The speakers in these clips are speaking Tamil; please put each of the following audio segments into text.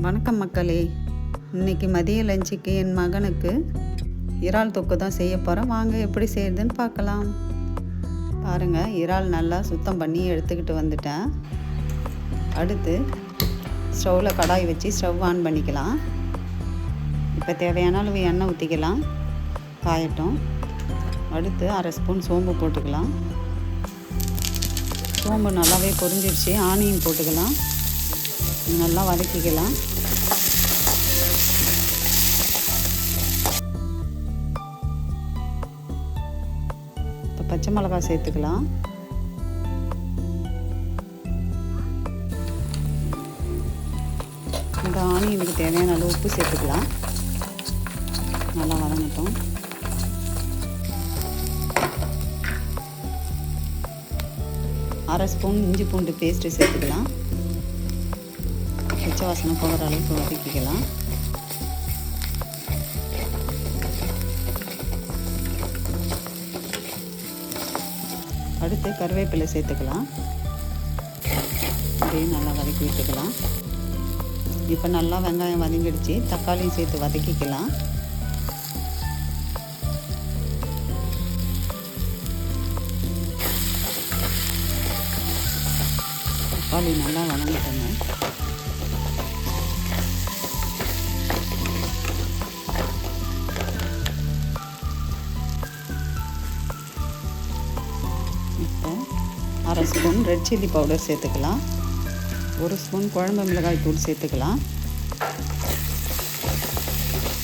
வணக்கம் மக்களே. இன்னைக்கு மதிய லஞ்சுக்கு என் மகனுக்கு இறால் தொக்கு தான் செய்ய போகிறேன் வாங்க எப்படி செய்யுதுன்னு பார்க்கலாம். பாருங்கள் இறால் நல்லா சுத்தம் பண்ணி எடுத்துக்கிட்டு வந்துட்டேன். அடுத்து ஸ்டவ்வில் கடாய் வச்சு ஸ்டவ் ஆன் பண்ணிக்கலாம். இப்போ தேவையான அளவு எண்ணெய் ஊற்றிக்கலாம் காயட்டும். அடுத்து அரை ஸ்பூன் சோம்பு போட்டுக்கலாம். சோம்பு நல்லாவே பொரிஞ்சிருச்சு. ஆனியன் போட்டுக்கலாம். நல்லா வதக்கிக்கலாம். இப்போ பச்சை மிளகாய் சேர்த்துக்கலாம். இந்த ஆனியனுக்கு தேவையான அளவு உப்பு சேர்த்துக்கலாம். நல்லா வதங்கட்டும். அரை ஸ்பூன் இஞ்சி பூண்டு பேஸ்ட்டு சேர்த்துக்கலாம். பச்சை வாசனை போகிற அளவுக்கு வதக்கிக்கலாம். அடுத்து கருவேப்பிலை சேர்த்துக்கலாம். இதையும் நல்லா வதக்கி விட்டுக்கலாம். இப்போ நல்லா வெங்காயம் வதங்கிடுச்சு. தக்காளியும் சேர்த்து வதக்கிக்கலாம். தக்காளி நல்லா வதங்கிட்டோங்க அரை ஸ்பூன் ரெட் சில்லி பவுடர் சேர்த்துக்கலாம். ஒரு ஸ்பூன் குழம்பு மிளகாய் தூள் சேர்த்துக்கலாம்.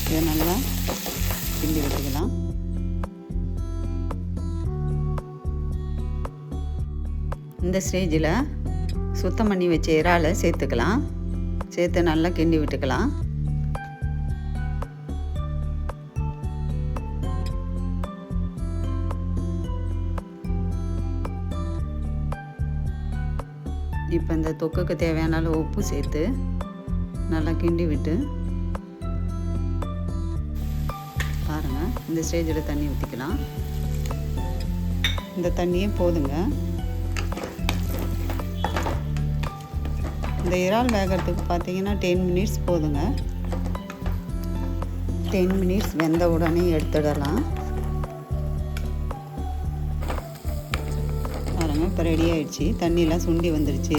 இதை நல்லா கிண்டி விட்டுக்கலாம். இந்த ஸ்டேஜில் சுத்தம் பண்ணி வச்ச இறாலை சேர்த்துக்கலாம். சேர்த்து நல்லா கிண்டி விட்டுக்கலாம். இப்போ இந்த தொக்குக்கு தேவையான அளவு உப்பு சேர்த்து நல்லா கிண்டி விட்டு பாருங்கள் இந்த ஸ்டேஜில் தண்ணி ஊற்றிக்கலாம் இந்த தண்ணியே போதுங்க. இந்த இறால் வேகிறதுக்கு பார்த்தீங்கன்னா டென் மினிட்ஸ் போதுங்க. டென் மினிட்ஸ் வெந்த உடனே எடுத்துடலாம். பாருங்க இப்போ ரெடி ஆயிடுச்சு. தண்ணியெலாம் சுண்டி வந்துடுச்சு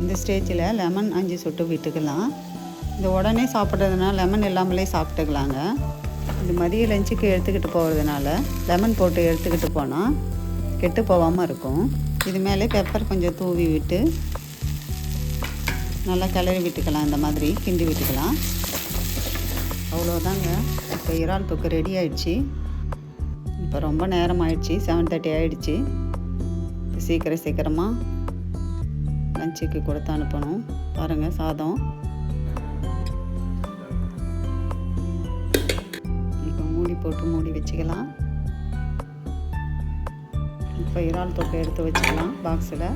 இந்த ஸ்டேஜில் லெமன் அஞ்சு சொட்டு விட்டுக்கலாம். இந்த உடனே சாப்பிட்றதுனால லெமன் இல்லாமலே சாப்பிட்டுக்கலாங்க. இது மதிய லஞ்சுக்கு எடுத்துக்கிட்டு போகிறதுனால லெமன் போட்டு எடுத்துக்கிட்டு போனால் கெட்டு போகாமல் இருக்கும். இது மேலே பெப்பர் கொஞ்சம் தூவி விட்டு நல்லா கிளறி விட்டுக்கலாம். இந்த மாதிரி கிண்டி விட்டுக்கலாம். அவ்வளோதாங்க இப்போ இறால் தொக்கு ரெடி ஆயிடுச்சு. இப்போ ரொம்ப நேரம் ஆயிடுச்சு. செவன் தேர்ட்டி ஆயிடுச்சு. சீக்கிரம் சீக்கிரமாக லஞ்சுக்கு கொடுத்து அனுப்பணும். பாருங்கள் சாதம். இப்போ மூடி போட்டு மூடி வச்சுக்கலாம். இப்போ இறால் தொக்கை எடுத்து வச்சுக்கலாம் பாக்ஸில்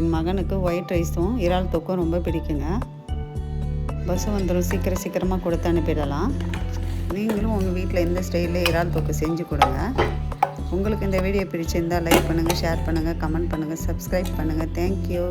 என் மகனுக்கு ஒயிட் ரைஸும் இறால் தொக்கும் ரொம்ப பிடிக்குங்க. பஸ் வந்துடும் சீக்கிரம் சீக்கிரமாக கொடுத்து அனுப்பிடலாம். நீங்களும் உங்கள் வீட்டில் எந்த ஸ்டைலில் இறால் தொக்கு செஞ்சு கொடுங்க. உங்களுக்கு இந்த வீடியோ பிடிச்சிருந்தால் லைக் பண்ணுங்கள் ஷேர் பண்ணுங்கள் கமெண்ட் பண்ணுங்கள் சப்ஸ்கிரைப் பண்ணுங்கள் தேங்க்யூ